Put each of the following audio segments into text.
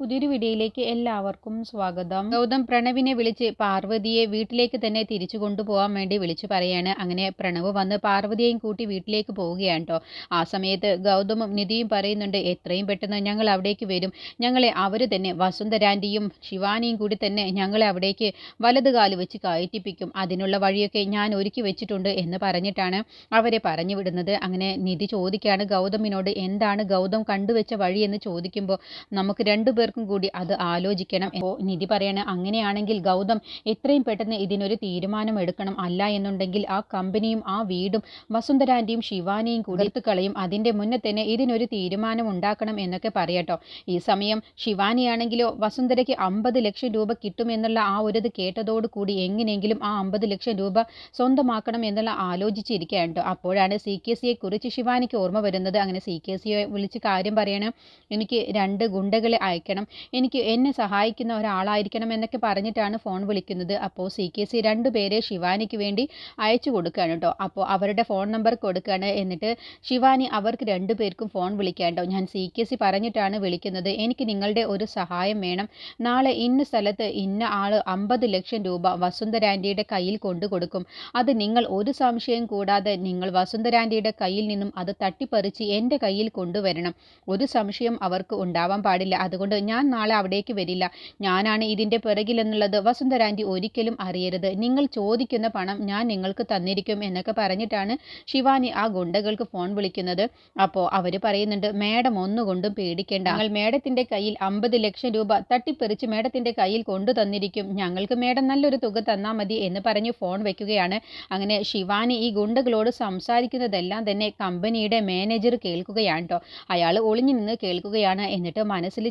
പുതിയൊരു വീഡിയോയിലേക്ക് എല്ലാവർക്കും സ്വാഗതം. ഗൗതം പ്രണവിനെ വിളിച്ച് പാർവതിയെ വീട്ടിലേക്ക് തന്നെ തിരിച്ചു കൊണ്ടുപോകാൻ വേണ്ടി വിളിച്ചു പറയാണ്. അങ്ങനെ പ്രണവ് വന്ന് പാർവതിയെയും കൂട്ടി വീട്ടിലേക്ക് പോവുകയാണ് കേട്ടോ ആ സമയത്ത് ഗൗതമും നിധിയും പറയുന്നുണ്ട് എത്രയും പെട്ടെന്ന് ഞങ്ങൾ അവിടേക്ക് വരും. ഞങ്ങളെ അവർ തന്നെ വസുന്ധരാന്റെയും ശിവാനിയും കൂടി തന്നെ ഞങ്ങളെ അവിടേക്ക് വലത് കാൽ വെച്ച് കയറ്റിപ്പിക്കും. അതിനുള്ള വഴിയൊക്കെ ഞാൻ ഒരുക്കി വെച്ചിട്ടുണ്ട് എന്ന് പറഞ്ഞിട്ടാണ് അവരെ പറഞ്ഞു വിടുന്നത്. അങ്ങനെ നിധി ചോദിക്കുകയാണ് ഗൗതമിനോട് എന്താണ് ഗൗതം കണ്ടുവെച്ച വഴി എന്ന് ചോദിക്കുമ്പോൾ നമുക്ക് രണ്ടുപേർക്കും കൂടി അത് ആലോചിക്കണം. അപ്പോൾ നിധി പറയണ അങ്ങനെയാണെങ്കിൽ ഗൗതം എത്രയും പെട്ടെന്ന് ഇതിനൊരു തീരുമാനം എടുക്കണം അല്ല എന്നുണ്ടെങ്കിൽ ആ കമ്പനിയും ആ വീടും വസുന്ധരാന്റെയും ശിവാനിയും കൂടി കളയും. അതിന്റെ മുന്നേ തന്നെ ഇതിനൊരു തീരുമാനം ഉണ്ടാക്കണം എന്നൊക്കെ പറയട്ടോ. ഈ സമയം ശിവാനിയാണെങ്കിലോ വസുന്ധരയ്ക്ക് അമ്പത് ലക്ഷം രൂപ കിട്ടുമെന്നുള്ള ആ ഒരു ഇത് കേട്ടതോട് കൂടി എങ്ങനെയെങ്കിലും ആ അമ്പത് ലക്ഷം രൂപ സ്വന്തമാക്കണം എന്നുള്ള ആലോചിച്ചിരിക്കുകയാണ് അപ്പോഴാണ് സി കെ സിയെ കുറിച്ച് ശിവാനിക്ക് ഓർമ്മ വരുന്നത്. അങ്ങനെ സി കെ സിയെ വിളിച്ച് കാര്യം പറയണം എനിക്ക് രണ്ട് ഗുണ്ടകളെ അയക്കണം. എനിക്ക് എന്നെ സഹായിക്കുന്ന ഒരാളായിരിക്കണം എന്നൊക്കെ പറഞ്ഞിട്ടാണ് ഫോൺ വിളിക്കുന്നത്. അപ്പോൾ സി കെ സി രണ്ടുപേരെ ശിവാനിക്ക് വേണ്ടി അയച്ചു കൊടുക്കുകയാണ് കേട്ടോ. അപ്പോൾ അവരുടെ ഫോൺ നമ്പർ കൊടുക്കുകയാണ്. എന്നിട്ട് ശിവാനി അവർക്ക് രണ്ടുപേർക്കും ഫോൺ വിളിക്കാണ്ടോ ഞാൻ സി കെ സി പറഞ്ഞിട്ടാണ് വിളിക്കുന്നത്. എനിക്ക് നിങ്ങളുടെ ഒരു സഹായം വേണം. നാളെ ഇന്ന സ്ഥലത്ത് ഇന്ന ആൾ അമ്പത് ലക്ഷം രൂപ വസുന്ധരാന്റിയുടെ കയ്യിൽ കൊണ്ടു കൊടുക്കും. അത് നിങ്ങൾ ഒരു സംശയം കൂടാതെ നിങ്ങൾ വസുന്ധരാന്റിയുടെ കയ്യിൽ നിന്നും അത് തട്ടിപ്പറിച്ച് എന്റെ കയ്യിൽ കൊണ്ടുവരണം. ഒരു സംശയം അവർക്ക് ഉണ്ടാവാൻ പാടില്ല. അതുകൊണ്ട് ഞാൻ നാളെ അവിടേക്ക് വരില്ല. ഞാനാണ് ഇതിന്റെ പിറകിലെന്നുള്ളത് വസുന്ധരാന്റി ഒരിക്കലും അറിയരുത്. നിങ്ങൾ ചോദിക്കുന്ന പണം ഞാൻ നിങ്ങൾക്ക് തന്നിരിക്കും എന്നൊക്കെ പറഞ്ഞിട്ടാണ് ശിവാനി ആ ഗുണ്ടകൾക്ക് ഫോൺ വിളിക്കുന്നത്. അപ്പോൾ അവർ പറയുന്നുണ്ട് മേഡം ഒന്നുകൊണ്ടും പേടിക്കേണ്ട. ഞങ്ങൾ മേഡത്തിന്റെ കയ്യിൽ അമ്പത് ലക്ഷം രൂപ തട്ടിപ്പെറിച്ച് മേഡത്തിന്റെ കയ്യിൽ കൊണ്ടു തന്നിരിക്കും. ഞങ്ങൾക്ക് മേഡം നല്ലൊരു തുക തന്നാൽ മതി എന്ന് പറഞ്ഞ് ഫോൺ വയ്ക്കുകയാണ് അങ്ങനെ ശിവാനി ഈ ഗുണ്ടകളോട് സംസാരിക്കുന്നതെല്ലാം തന്നെ കമ്പനിയുടെ മാനേജർ കേൾക്കുകയാണ് കേട്ടോ അയാൾ ഒളിഞ്ഞു നിന്ന് കേൾക്കുകയാണ്. എന്നിട്ട് മനസ്സിൽ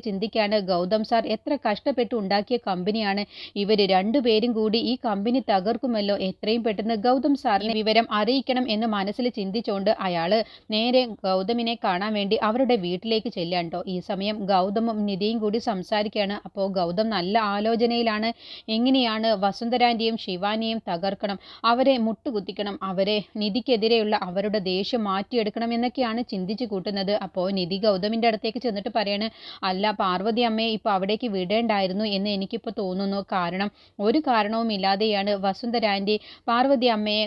ചിന്തിക്കാണ് ഗൗതം സാർ. എത്ര കഷ്ടപ്പെട്ട് ഉണ്ടാക്കിയ കമ്പനിയാണ് ഇവർ രണ്ടുപേരും കൂടി ഈ കമ്പനി തകർക്കുമല്ലോ. എത്രയും പെട്ടെന്ന് ഗൗതം സാറിനെ വിവരം അറിയിക്കണം എന്ന് മനസ്സിൽ ചിന്തിച്ചുകൊണ്ട് അയാൾ നേരെ ഗൗതമിനെ കാണാൻ വേണ്ടി അവരുടെ വീട്ടിലേക്ക് ചെല്ലാണ്ടോ ഈ സമയം ഗൗതമും നിധിയും കൂടി സംസാരിക്കുകയാണ്. അപ്പോൾ ഗൗതം നല്ല ആലോചനയിലാണ്. എങ്ങനെയാണ് വസുന്ധരാന്റെയും ശിവാനിയും തകർക്കണം? അവരെ മുട്ടുകുത്തിക്കണം. അവരെ നിധിക്കെതിരെയുള്ള അവരുടെ ദേഷ്യം മാറ്റിയെടുക്കണം എന്നൊക്കെയാണ് ചിന്തിച്ചു കൂട്ടുന്നത്. അപ്പോൾ നിധി ഗൗതമിന്റെ അടുത്തേക്ക് ചെന്നിട്ട് പറയാണ് അല്ല പാർവതി അമ്മയെ ഇപ്പോൾ അവിടേക്ക് വിടേണ്ടായിരുന്നു എന്ന് എനിക്കിപ്പോൾ തോന്നുന്നു. കാരണം ഒരു കാരണവുമില്ലാതെയാണ് വസുന്ധരാന്റെ പാർവതി അമ്മയെ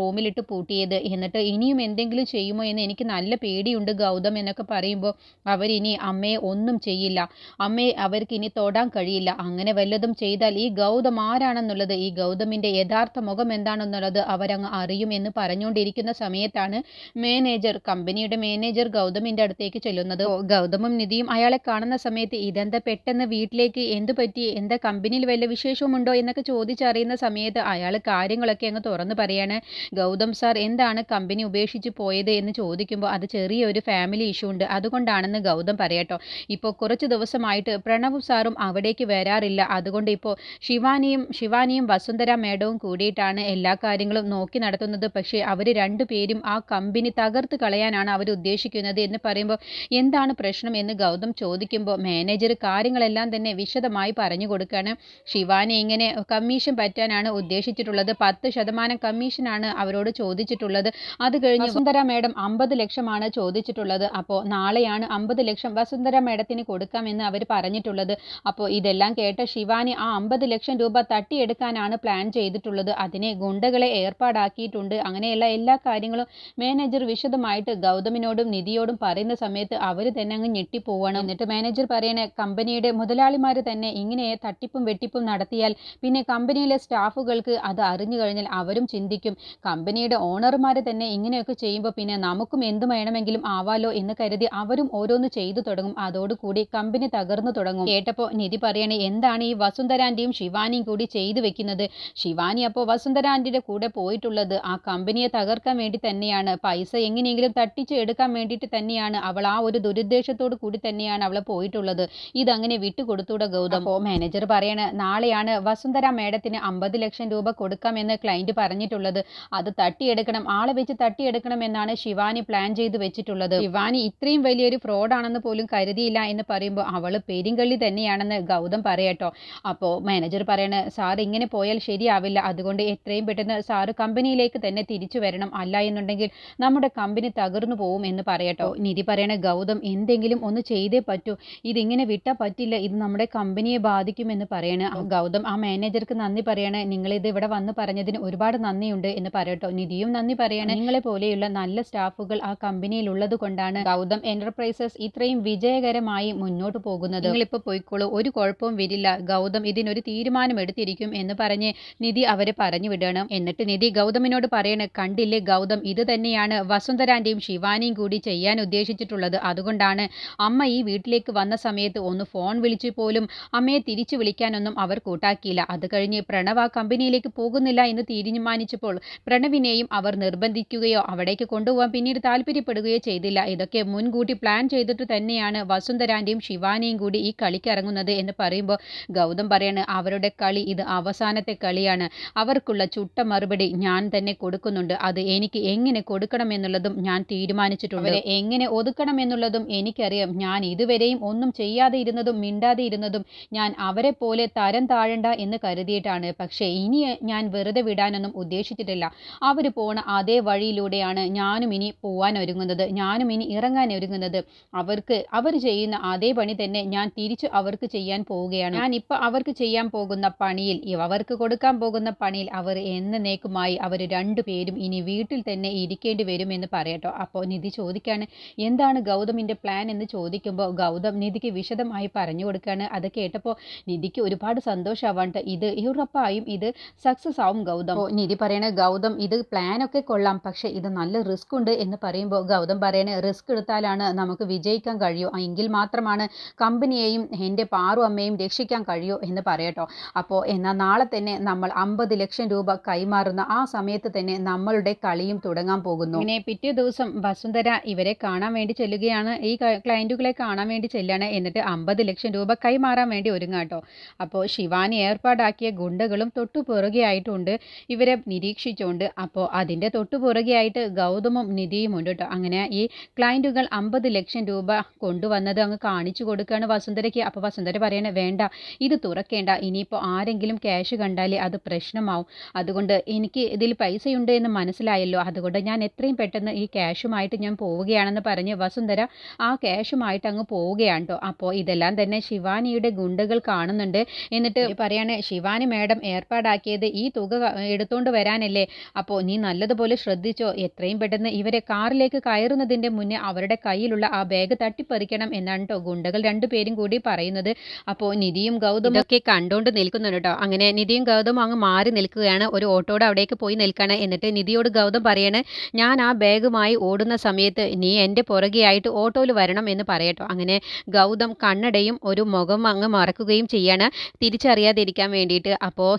റൂമിലിട്ട് പൂട്ടിയത്. എന്നിട്ട് ഇനിയും എന്തെങ്കിലും ചെയ്യുമോ എന്ന് എനിക്ക് നല്ല പേടിയുണ്ട് ഗൗതം എന്നൊക്കെ പറയുമ്പോൾ അവരിനി അമ്മയെ ഒന്നും ചെയ്യില്ല. അമ്മയെ അവർക്ക് ഇനി തൊടാൻ കഴിയില്ല. അങ്ങനെ വല്ലതും ചെയ്താൽ ഈ ഗൗതം ആരാണെന്നുള്ളത് ഈ ഗൗതമിന്റെ യഥാർത്ഥ മുഖം എന്താണെന്നുള്ളത് അവരങ്ങ് അറിയും എന്ന് പറഞ്ഞുകൊണ്ടിരിക്കുന്ന സമയത്താണ് മാനേജർ കമ്പനിയുടെ മാനേജർ ഗൗതമിന്റെ അടുത്തേക്ക് ചെല്ലുന്നത്. ഗൗതമും നിധിയും അയാളെ കാണുന്ന സമയത്ത് ഇതെന്താ പെട്ടെന്ന് വീട്ടിലേക്ക് എന്ത് പറ്റി? എന്താ കമ്പനിയിൽ വല്ല വിശേഷമുണ്ടോ എന്നൊക്കെ ചോദിച്ചറിയുന്ന സമയത്ത് അയാൾ കാര്യങ്ങളൊക്കെ അങ്ങ് തുറന്നു പറയാണ് ഗൗതം സാർ എന്താണ് കമ്പനി ഉപേക്ഷിച്ച് പോയത്? എന്ന് ചോദിക്കുമ്പോൾ അത് ചെറിയൊരു ഫാമിലി ഇഷ്യൂ ഉണ്ട്. അതുകൊണ്ടാണെന്ന് ഗൗതം പറയട്ടോ. ഇപ്പോൾ കുറച്ച് ദിവസമായിട്ട് പ്രണവ് സാറും അവിടേക്ക് വരാറില്ല. അതുകൊണ്ട് ഇപ്പോൾ ശിവാനിയും ശിവാനിയും വസുന്ധര മേഡവും കൂടിയിട്ടാണ് എല്ലാ കാര്യങ്ങളും നോക്കി നടത്തുന്നത്. പക്ഷേ അവർ രണ്ടുപേരും ആ കമ്പനി തകർത്ത് കളയാനാണ് അവർ ഉദ്ദേശിക്കുന്നത് എന്ന് പറയുമ്പോൾ എന്താണ് പ്രശ്നം എന്ന് ഗൗതം ചോദിക്കുമ്പോൾ മാനേജർ കാര്യങ്ങളെല്ലാം തന്നെ വിശദമായി പറഞ്ഞു കൊടുക്കുകയാണ് ശിവാനി ഇങ്ങനെ കമ്മീഷൻ പറ്റാനാണ് ഉദ്ദേശിച്ചിട്ടുള്ളത്. പത്ത് ശതമാനം കമ്മീഷനാണ് അവരോട് ചോദിച്ചിട്ടുള്ളത്. അത് കഴിഞ്ഞ് വസുന്ധര മേഡം അമ്പത് ലക്ഷമാണ് ചോദിച്ചിട്ടുള്ളത്. അപ്പോൾ നാളെയാണ് അമ്പത് ലക്ഷം വസുന്ധര മേഡത്തിന് കൊടുക്കാമെന്ന് അവർ പറഞ്ഞിട്ടുള്ളത്. അപ്പോൾ ഇതെല്ലാം കേട്ട ശിവാനി ആ അമ്പത് ലക്ഷം രൂപ തട്ടിയെടുക്കാനാണ് പ്ലാൻ ചെയ്തിട്ടുള്ളത്. അതിനെ ഗുണ്ടകളെ ഏർപ്പാടാക്കിയിട്ടുണ്ട്. അങ്ങനെയുള്ള എല്ലാ കാര്യങ്ങളും മാനേജർ വിശദമായിട്ട് ഗൗതമിനോടും നിധിയോടും പറയുന്ന സമയത്ത് അവർ തന്നെ അങ്ങ് ഞെട്ടിപ്പോവാണ്. എന്നിട്ട് മാനേജർ പറയണേ കമ്പനിയുടെ മുതലാളിമാർ തന്നെ ഇങ്ങനെ തട്ടിപ്പും വെട്ടിപ്പും നടത്തിയാൽ പിന്നെ കമ്പനിയിലെ സ്റ്റാഫുകൾക്ക് അത് അറിഞ്ഞു കഴിഞ്ഞാൽ അവരും ചിന്തിക്കും. കമ്പനിയുടെ ഓണർമാർ തന്നെ ഇങ്ങനെയൊക്കെ ചെയ്യുമ്പോൾ പിന്നെ നമുക്കും എന്ത് വേണമെങ്കിലും ആവാലോ എന്ന് കരുതി അവരും ഓരോന്ന് ചെയ്തു തുടങ്ങും. അതോടുകൂടി കമ്പനി തകർന്നു തുടങ്ങും. കേട്ടപ്പോൾ നിധി പറയണേ എന്താണ് ഈ വസുന്ധരാന്റെയും ശിവാനിയും കൂടി ചെയ്തു വെക്കുന്നത്? ശിവാനി അപ്പോൾ വസുന്ധരാന്റിയുടെ കൂടെ പോയിട്ടുള്ളത്. ആ കമ്പനിയെ തകർക്കാൻ വേണ്ടി തന്നെയാണ്. പൈസ എങ്ങനെയെങ്കിലും തട്ടിച്ച് എടുക്കാൻ വേണ്ടിയിട്ട് തന്നെയാണ്. അവൾ ആ ഒരു ദുരുദ്ദേശത്തോട് കൂടി തന്നെയാണ് അവൾ പോയിട്ടുള്ളത്. ഇതങ്ങനെ വിട്ടുകൊടുത്തൂടെ ഗൗതം. അപ്പോൾ മാനേജർ പറയണ നാളെയാണ് വസുന്ധര മേഡത്തിന് അമ്പത് ലക്ഷം രൂപ കൊടുക്കാമെന്ന് ക്ലയന്റ് പറഞ്ഞിട്ടുള്ളത്. അത് തട്ടിയെടുക്കണം ആളെ വെച്ച് തട്ടിയെടുക്കണം എന്നാണ് ശിവാനി പ്ലാൻ ചെയ്ത് വെച്ചിട്ടുള്ളത്. ശിവാനി ഇത്രയും വലിയൊരു ഫ്രോഡാണെന്ന് പോലും കരുതിയില്ല എന്ന് പറയുമ്പോൾ അവൾ പെരിങ്കള്ളി തന്നെയാണെന്ന് ഗൗതം പറയട്ടോ അപ്പോ മാനേജർ പറയണ സാർ ഇങ്ങനെ പോയാൽ ശരിയാവില്ല. അതുകൊണ്ട് എത്രയും പെട്ടെന്ന് സാറ് കമ്പനിയിലേക്ക് തന്നെ തിരിച്ചു വരണം. അല്ല എന്നുണ്ടെങ്കിൽ നമ്മുടെ കമ്പനി തകർന്നു പോവും എന്ന് പറയട്ടോ നിധി പറയണ ഗൗതം എന്തെങ്കിലും ഒന്ന് ചെയ്തേ പറ്റൂ. ഇതിങ്ങനെ ഇങ്ങനെ വിട്ടാൽ പറ്റില്ല. ഇത് നമ്മുടെ കമ്പനിയെ ബാധിക്കുമെന്ന് പറയണ ഗൗതം. ആ മാനേജർക്ക് നന്ദി പറയണേ. ഇത് ഇവിടെ വന്ന് പറഞ്ഞതിന് ഒരുപാട് നന്ദിയുണ്ട് എന്ന് പറയട്ടോ. നിധിയും നന്ദി പറയണേ. നിങ്ങളെ പോലെയുള്ള നല്ല സ്റ്റാഫുകൾ ആ കമ്പനിയിൽ ഉള്ളത് കൊണ്ടാണ് ഗൗതം എന്റർപ്രൈസസ് ഇത്രയും വിജയകരമായി മുന്നോട്ട് പോകുന്നത്. നിങ്ങളിപ്പോൾ പോയിക്കോളൂ. ഒരു കുഴപ്പവും വരില്ല. ഗൗതം ഇതിനൊരു തീരുമാനം എടുത്തിരിക്കും എന്ന് പറഞ്ഞ് നിധി അവരെ പറഞ്ഞു വിടണം. എന്നിട്ട് നിധി ഗൗതമിനോട് പറയണ കണ്ടില്ലേ ഗൗതം ഇത് തന്നെയാണ് വസുന്ധരാന്റെയും ശിവാനിയും കൂടി ചെയ്യാൻ ഉദ്ദേശിച്ചിട്ടുള്ളത്. അതുകൊണ്ടാണ് അമ്മ ഈ വീട്ടിലേക്ക് വന്ന സമയത്ത് ഒന്ന് ഫോൺ വിളിച്ചു പോലും അമ്മയെ തിരിച്ചു വിളിക്കാനൊന്നും അവർ കൂട്ടാക്കിയില്ല. അത് കഴിഞ്ഞ് പ്രണവ കമ്പനിയിലേക്ക് പോകുന്നില്ല എന്ന് തീരുമാനിച്ചപ്പോൾ പ്രണവിനെയും അവർ നിർബന്ധിക്കുകയോ അവിടേക്ക് കൊണ്ടുപോകാൻ പിന്നീട് താല്പര്യപ്പെടുകയോ ചെയ്തില്ല. ഇതൊക്കെ മുൻകൂട്ടി പ്ലാൻ ചെയ്തിട്ട് തന്നെയാണ് വസുന്ധരാന്റെയും ശിവാനിയും കൂടി ഈ കളിക്ക് ഇറങ്ങുന്നത് എന്ന് പറയുമ്പോൾ ഗൗതം പറയാണ് അവരുടെ കളി ഇത് അവസാനത്തെ കളിയാണ്. അവർക്കുള്ള ചുട്ട മറുപടി ഞാൻ തന്നെ കൊടുക്കുന്നുണ്ട്. അത് എനിക്ക് എങ്ങനെ കൊടുക്കണം എന്നുള്ളതും ഞാൻ തീരുമാനിച്ചിട്ടുണ്ട്. എങ്ങനെ ഒതുക്കണം എന്നുള്ളതും എനിക്കറിയാം. ഞാൻ ഇതുവരെയും ഒന്നും ചെയ്യാതെ ഇരുന്നതും മിണ്ടാതെ ഇരുന്നതും ഞാൻ അവരെ പോലെ തരം താഴണ്ട എന്ന് കരുതിയിട്ടാണ്. പക്ഷേ ഇനി ഞാൻ വെറുതെ വിടാനൊന്നും ഉദ്ദേശിച്ചിട്ടില്ല. അവർ പോണ അതേ വഴിയിലൂടെയാണ് ഞാനും ഇനി പോവാൻ ഒരുങ്ങുന്നത്. ഞാനും ഇനി ഇറങ്ങാൻ ഒരുങ്ങുന്നത്. അവർക്ക് അവർ ചെയ്യുന്ന അതേ പണി തന്നെ ഞാൻ തിരിച്ചു അവർക്ക് ചെയ്യാൻ പോവുകയാണ്. ഞാൻ ഇപ്പൊ അവർക്ക് ചെയ്യാൻ പോകുന്ന പണിയിൽ അവർക്ക് കൊടുക്കാൻ പോകുന്ന പണിയിൽ അവർ എന്നേക്കുമായി അവർ രണ്ടുപേരും ഇനി വീട്ടിൽ തന്നെ ഇരിക്കേണ്ടി വരും എന്ന് പറയട്ടോ. അപ്പോൾ നിധി ചോദിക്കാണ് എന്താണ് ഗൗതമിന്റെ പ്ലാൻ എന്ന് ചോദിക്കുമ്പോൾ ഗൗതം നിധിക്ക് വിശദമായി പറഞ്ഞു കൊടുക്കുകയാണ്. അത് കേട്ടപ്പോൾ നിധിക്ക് ഒരുപാട് സന്തോഷമാവാണ്ട് ഇത് ഉറപ്പായും ഇത് സക്സസ് ആവും ഗൗതം. നിധി പറയണ ഗൗതം ഇത് പ്ലാൻ ഒക്കെ കൊള്ളാം പക്ഷേ ഇത് നല്ല റിസ്ക് ഉണ്ട് എന്ന് പറയുമ്പോൾ ഗൗതം പറയണ റിസ്ക് എടുത്താലാണ് നമുക്ക് വിജയിക്കാൻ കഴിയൂ. എങ്കിൽ മാത്രമാണ് കമ്പനിയെയും എന്റെ പാറു അമ്മയും രക്ഷിക്കാൻ കഴിയൂ എന്ന് പറയട്ടോ. അപ്പോൾ എന്നാൽ നാളെ തന്നെ നമ്മൾ അമ്പത് ലക്ഷം രൂപ കൈമാറുന്ന ആ സമയത്ത് തന്നെ നമ്മളുടെ കളിയും തുടങ്ങാൻ പോകുന്നു. പിന്നെ പിറ്റേ ദിവസം വസുന്ധര ഇവരെ കാണാൻ വേണ്ടി ചെല്ലുകയാണ്. ഈ ക്ലയന്റുകളെ കാണാൻ വേണ്ടി ചെല്ലാണ് എന്നിട്ട് അമ്പത് ലക്ഷം രൂപ കൈമാറാൻ വേണ്ടി ഒരുങ്ങാട്ടോ അപ്പോൾ ശിവാനി ഏർപ്പാടാക്കിയ ഗുണ്ടകളും തൊട്ടു പുറകെയായിട്ടുണ്ട് ഇവരെ നിരീക്ഷിച്ചുകൊണ്ട് അപ്പോൾ അതിന്റെ തൊട്ടു പുറകെയായിട്ട് ഗൗതമും നിധിയും ഉണ്ട് കേട്ടോ. അങ്ങനെ ഈ ക്ലയന്റുകൾ അമ്പത് ലക്ഷം രൂപ കൊണ്ടുവന്നത് അങ്ങ് കാണിച്ചു കൊടുക്കുകയാണ് വസുന്ധരയ്ക്ക്. അപ്പോൾ വസുന്ധര പറയണ വേണ്ട ഇത് തുറക്കേണ്ട. ഇനിയിപ്പോൾ ആരെങ്കിലും ക്യാഷ് കണ്ടാലേ അത് പ്രശ്നമാവും. അതുകൊണ്ട് എനിക്ക് ഇതിൽ പൈസയുണ്ട് എന്ന് മനസ്സിലായല്ലോ. അതുകൊണ്ട് ഞാൻ എത്രയും പെട്ടെന്ന് ഈ ക്യാഷുമായിട്ട് ഞാൻ പോവുകയാണെന്ന് പറഞ്ഞ് വസുന്ധര ആ ക്യാഷുമായിട്ട് അങ്ങ് പോവുകയാണ് കേട്ടോ. അപ്പോൾ ഇതെല്ലാം തന്നെ ശിവാനിയുടെ ഗുണ്ടകൾ കാണുന്നുണ്ട്. എന്നിട്ട് പറയാണ് ശിവാനി മാഡം ഏർപ്പാടാക്കിയത് ഈ തുക എടുത്തുകൊണ്ട് വരാനല്ലേ? അപ്പോൾ നീ നല്ലതുപോലെ ശ്രദ്ധിച്ചോ? എത്രയും പെട്ടെന്ന് ഇവരെ കാറിലേക്ക് കയറുന്നതിന്റെ മുന്നേ അവരുടെ കയ്യിലുള്ള ആ ബാഗ് തട്ടിപ്പറിക്കണം എന്നാണ് കേട്ടോ ഗുണ്ടകൾ രണ്ടുപേരും കൂടി പറയുന്നത്. അപ്പോൾ നിധിയും ഗൗതമും ഒക്കെ കണ്ടുകൊണ്ട് നിൽക്കുന്നുണ്ട് കേട്ടോ അങ്ങനെ നിധിയും ഗൗതമും അങ്ങ് മാറി നിൽക്കുകയാണ്. ഒരു ഓട്ടോടെ അവിടേക്ക് പോയി നിൽക്കണം. എന്നിട്ട് നിധിയോട് ഗൗതം പറയണേ ഞാൻ ആ ബാഗുമായി ഓടുന്ന സമയത്ത് നീ എന്റെ പുറകെയായിട്ട് ഓട്ടോയിൽ വരണം എന്ന് പറയട്ടോ. അങ്ങനെ ഗൗതം കണ്ണടയും ഒരു മുഖം അങ്ങ് മറക്കുകയും ചെയ്യാണ്. തിരിച്ചറിയാതിരിക്കാൻ വേണ്ടിയിട്ട്. അപ്പോൾ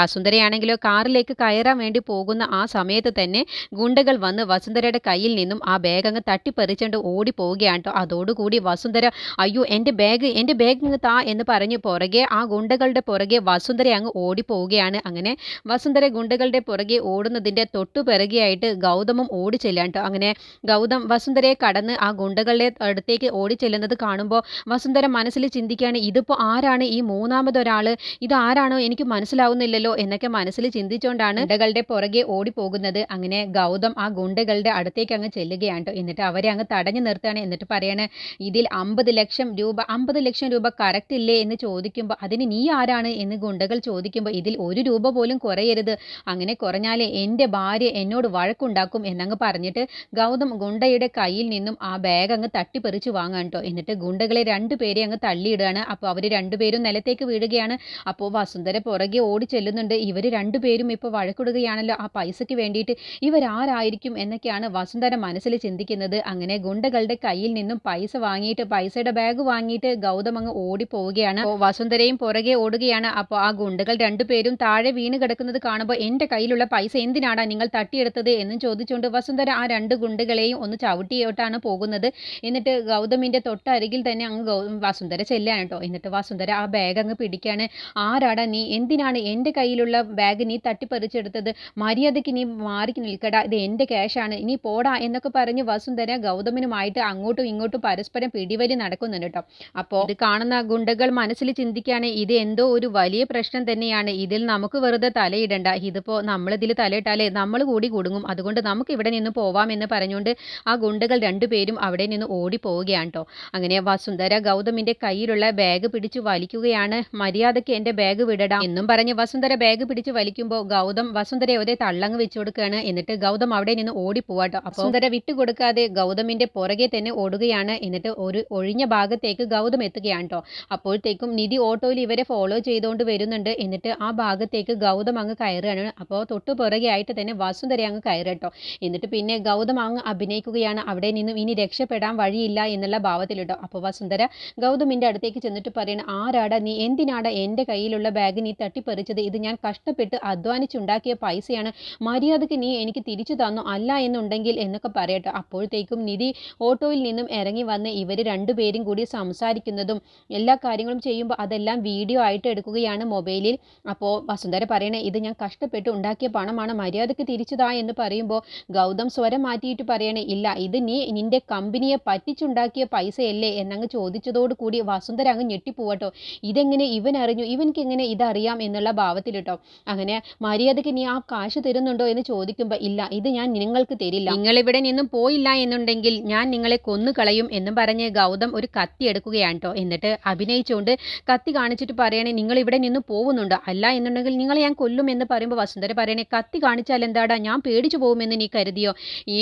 വസുന്ധരയാണെങ്കിലോ കാറിലേക്ക് കയറാൻ വേണ്ടി പോകുന്ന ആ സമയത്ത് തന്നെ ഗുണ്ടകൾ വന്ന് വസുന്ധരയുടെ കയ്യിൽ നിന്നും ആ ബാഗ് അങ്ങ് തട്ടിപ്പറിച്ചുകൊണ്ട് ഓടി പോവുകയാണ് കേട്ടോ അതോടുകൂടി വസുന്ധര അയ്യോ എന്റെ ബാഗ് എന്റെ ബാഗ് ഇങ്ങ് താ എന്ന് പറഞ്ഞ് പുറകെ ആ ഗുണ്ടകളുടെ പുറകെ വസുന്ധര അങ്ങ് ഓടി പോവുകയാണ് അങ്ങനെ വസുന്ധര ഗുണ്ടകളുടെ പുറകെ ഓടുന്നതിന്റെ തൊട്ടു പിറകെയായിട്ട് ഗൗതമും ഓടി ചെല്ലാൻ കേട്ടോ അങ്ങനെ ഗൗതം വസുന്ധരയെ കടന്ന് ആ ഗുണ്ടകളുടെ അടുത്തേക്ക് ഓടി ചെല്ലുന്നത് കാണുമ്പോൾ വസുന്ധര മനസ്സിൽ ചിന്തിക്കുകയാണ് ഇതിപ്പോൾ ആരാണ് ഈ മൂന്നാമതൊരാൾ? ഇത് ആരാണോ? എനിക്ക് മനസ്സിലാവുന്നില്ലല്ലോ എന്നൊക്കെ മനസ്സിൽ ചിന്തിച്ചുകൊണ്ടാണ് ഗുണ്ടകളുടെ പുറകെ ഓടി പോകുന്നത് അങ്ങനെ ഗൗതം ആ ഗുണ്ടകളുടെ അടുത്തേക്ക് അങ്ങ് ചെല്ലുകയാണ് ട്ടോ. എന്നിട്ട് അവരെ അങ്ങ് തടഞ്ഞു നിർത്തുകയാണ്. എന്നിട്ട് പറയാണ് ഇതിൽ അമ്പത് ലക്ഷം രൂപ അമ്പത് ലക്ഷം രൂപ കറക്റ്റ് ഇല്ലേ? എന്ന് ചോദിക്കുമ്പോൾ അതിന് നീ ആരാണ്? എന്ന് ഗുണ്ടകൾ ചോദിക്കുമ്പോൾ ഇതിൽ ഒരു രൂപ പോലും കുറയരുത്. അങ്ങനെ കുറഞ്ഞാലേ എന്റെ ഭാര്യ എന്നോട് വഴക്കുണ്ടാക്കും എന്നങ്ങ് പറഞ്ഞിട്ട് ഗൗതം ഗുണ്ടയുടെ കയ്യിൽ നിന്നും ആ ബാഗ് അങ്ങ് തട്ടിപ്പറിച്ച് വാങ്ങാൻ കേട്ടോ എന്നിട്ട് ഗുണ്ടകളെ രണ്ടുപേരെ അങ്ങ് തള്ളിയിടുകയാണ്. അപ്പോൾ അവർ രണ്ടുപേരും നിലത്തേക്ക് വീഴുകയാണ്. അപ്പോൾ വസുന്ധര പുറകെ ഓടി ചെല്ലുന്നുണ്ട്. ഇവർ രണ്ടുപേരും ഇപ്പോൾ വഴക്കിടുകയാണല്ലോ. ആ പൈസയ്ക്ക് വേണ്ടിയിട്ട് ഇവരാരായിരിക്കും എന്നൊക്കെയാണ് വസുന്ധര മനസ്സിൽ ചിന്തിക്കുന്നത്. അങ്ങനെ ഗുണ്ടകളുടെ കയ്യിൽ നിന്നും പൈസ വാങ്ങിയിട്ട് പൈസയുടെ ബാഗ് വാങ്ങിയിട്ട് ഗൗതം അങ്ങ് ഓടി പോവുകയാണ് അപ്പോൾ വസുന്ധരയും പുറകെ ഓടുകയാണ്. അപ്പോൾ ആ ഗുണ്ടകൾ രണ്ടുപേരും താഴെ വീണ് കിടക്കുന്നത് കാണുമ്പോൾ എന്റെ കയ്യിലുള്ള പൈസ എന്തിനാണ് നിങ്ങൾ തട്ടിയെടുത്തത് എന്നും ചോദിച്ചുകൊണ്ട് വസുന്ധര ആ രണ്ട് ഗുണ്ടകളെയും ഒന്ന് ചവിട്ടിയോട്ടാണ് പോകുന്നത്. എന്നിട്ട് ഗൗതമിന്റെ തൊട്ടരികിൽ തന്നെ അങ്ങ് വസുന്ധര ചെല്ലാണ് കേട്ടോ എന്നിട്ട് വസുന്ധര ആ ബാഗ് അങ്ങ് പിടിക്കാണ്. ആരാടാ നീ? എന്തിനാണ് എന്റെ കയ്യിലുള്ള ബാഗ് നീ തട്ടിപ്പറിച്ചെടുത്തത്? മര്യാദയ്ക്ക് നീ മാറി നിൽക്കടാ. ഇത് എന്റെ ക്യാഷാണ് ഇനി പോടാ എന്നൊക്കെ പറഞ്ഞ് വസുന്ധര ഗൗതമനുമായിട്ട് അങ്ങോട്ടും ഇങ്ങോട്ടും പരസ്പരം പിടിവലി നടക്കുന്നുണ്ട് കേട്ടോ അപ്പോൾ ഇത് കാണുന്ന ഗുണ്ടകൾ മനസ്സിൽ ചിന്തിക്കുകയാണ്. ഇത് എന്തോ ഒരു വലിയ പ്രശ്നം തന്നെയാണ്. ഇതിൽ നമുക്ക് വെറുതെ തലയിടണ്ട. ഇതിപ്പോൾ നമ്മളിതിൽ തലയിട്ടാലേ നമ്മൾ കൂടി കുടുങ്ങും. അതുകൊണ്ട് നമുക്ക് ഇവിടെ നിന്ന് പോവാം എന്ന് പറഞ്ഞുകൊണ്ട് ആ ഗുണ്ടകൾ രണ്ടുപേരും അവിടെ നിന്ന് ഓടി പോവുകയാണ് കേട്ടോ അങ്ങനെ വസുന്ധര ഗൗതമിന്റെ കയ്യിലുള്ള ബാഗ് പിടിച്ചു വലിക്കുകയാണ്. മര്യാദയ്ക്ക് എന്റെ ബാഗ് വിടടാം എന്നും പറഞ്ഞ് വസുന്ധര ബാഗ് പിടിച്ചു വലിക്കുമ്പോൾ ഗൗതം വസുന്ധര ഒരേ തള്ളങ്ങ് വെച്ചു കൊടുക്കുകയാണ്. എന്നിട്ട് ഗൗതം അവിടെ നിന്ന് ഓടിപ്പോവാട്ടോ. വസുന്ധര വിട്ടുകൊടുക്കാതെ ഗൗതമിന്റെ പുറകെ തന്നെ ഓടുകയാണ്. എന്നിട്ട് ഒരു ഒഴിഞ്ഞ ഭാഗത്തേക്ക് ഗൗതം എത്തുകയാണ് കേട്ടോ അപ്പോഴത്തേക്കും നിധി ഓട്ടോയിൽ ഇവരെ ഫോളോ ചെയ്തുകൊണ്ട് വരുന്നുണ്ട്. എന്നിട്ട് ആ ഭാഗത്തേക്ക് ഗൗതം അങ്ങ് കയറുകയാണ്. അപ്പോൾ തൊട്ടു പുറകെ ആയിട്ട് തന്നെ വസുന്ധര അങ്ങ് കയറട്ടോ. എന്നിട്ട് പിന്നെ ഗൗതം അങ്ങ് അഭിനയിക്കുകയാണ്. അവിടെ നിന്നും ഇനി രക്ഷപ്പെടാൻ വഴിയില്ല എന്നുള്ള ഭാവത്തിൽ കേട്ടോ അപ്പോൾ വസുന്ധര ഗൗതമിന്റെ അടുത്തേക്ക് ചെന്നിട്ട് പറയണം ആരാടാ നീ? എന്തിനാടാ എന്റെ കയ്യിലുള്ള ബാഗ് നീ തട്ടിപ്പറിച്ചത്? ഇത് ഞാൻ കഷ്ടപ്പെട്ട് അധ്വാനിച്ചുണ്ടാക്കിയ പൈസയാണ്. മര്യാദയ്ക്ക് നീ എനിക്ക് തിരിച്ചു തന്നു? അല്ല എന്നുണ്ടെങ്കിൽ എന്നൊക്കെ പറയട്ടെ. അപ്പോഴത്തേക്കും നിധി ഓട്ടോയിൽ നിന്നും ഇറങ്ങി വന്ന് ഇവർ രണ്ടുപേരും കൂടി സംസാരിക്കുന്നതും എല്ലാ കാര്യങ്ങളും ചെയ്യുമ്പോൾ അതെല്ലാം വീഡിയോ ആയിട്ട് എടുക്കുകയാണ് മൊബൈലിൽ. അപ്പോൾ വസുന്ധര പറയണേ ഇത് ഞാൻ കഷ്ടപ്പെട്ട് ഉണ്ടാക്കിയ പണമാണ്. മര്യാദയ്ക്ക് തിരിച്ചതാ എന്ന് പറയുമ്പോൾ ഗൗതം സ്വരം മാറ്റിയിട്ട് പറയണേ ഇല്ല ഇത് നീ നിന്റെ കമ്പനിയെ പറ്റിച്ചുണ്ടാക്കിയ പൈസയല്ലേ? എന്നങ്ങ് ചോദിച്ചതോട് കൂടി വസുന്ധര അങ്ങ് ഞെട്ടിപ്പോവട്ടോ. ഇതെങ്ങനെ ഇവൻ അറിഞ്ഞു? ഇവൻക്ക് എങ്ങനെ ഇതറിയാം എന്നുള്ള ഭാവത്തിൽ കേട്ടോ അങ്ങനെ മര്യാദയ്ക്ക് നീ ആ കാശ് തരുന്നുണ്ടോ എന്ന് ചോദിക്കുമ്പോൾ ഇല്ല ഇത് ഞാൻ നിങ്ങൾക്ക് തരില്ല. നിങ്ങൾ ഇവിടെ നിന്നും പോയില്ല എന്നുണ്ടെങ്കിൽ ഞാൻ നിങ്ങളെ കൊന്നു കളയും എന്നും പറഞ്ഞ് ഗൗതം ഒരു കത്തി എടുക്കുകയാണ് കേട്ടോ എന്നിട്ട് അഭിനയിച്ചുകൊണ്ട് കത്തി കാണിച്ചിട്ട് പറയണേ നിങ്ങൾ ഇവിടെ നിന്ന് പോകുന്നുണ്ട് അല്ല എന്നുണ്ടെങ്കിൽ നിങ്ങളെ ഞാൻ കൊല്ലും എന്ന് പറയുമ്പോൾ വസുന്ധര പറയണേ കത്തി കാണിച്ചാൽ എന്താടാ? ഞാൻ പേടിച്ചു പോകുമെന്ന് നീ കരുതിയോ?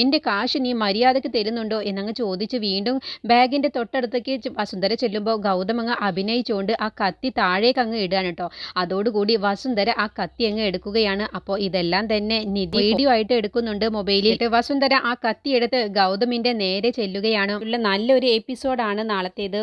എന്റെ കാശ് നീ മര്യാദയ്ക്ക് തരുന്നുണ്ടോ? എന്നങ്ങ് ചോദിച്ച് വീണ്ടും ബാഗിന്റെ തൊട്ടടുത്തേക്ക് വസുന്ധര ചെല്ലുമ്പോൾ ഗൗതം അങ്ങ് അഭിനയിച്ചുകൊണ്ട് ആ കത്തി താഴേക്ക് അങ്ങ് ഇടുകയാണ് കേട്ടോ അതോടുകൂടി വസുന്ധര ആ കത്തി അങ്ങ് എടുക്കുകയാണ്. അപ്പോൾ ഇതെല്ലാം തന്നെ നിധി വീഡിയോ ആയിട്ട് എടുക്കുന്നുണ്ട് മൊബൈലിൽ. വസുന്ധര ആ കത്തി എടുത്ത് ഗൗതമിന്റെ നേരെ ചെല്ലുകയാണ്. ഉള്ള നല്ലൊരു എപ്പിസോഡാണ് നാളത്തേത്.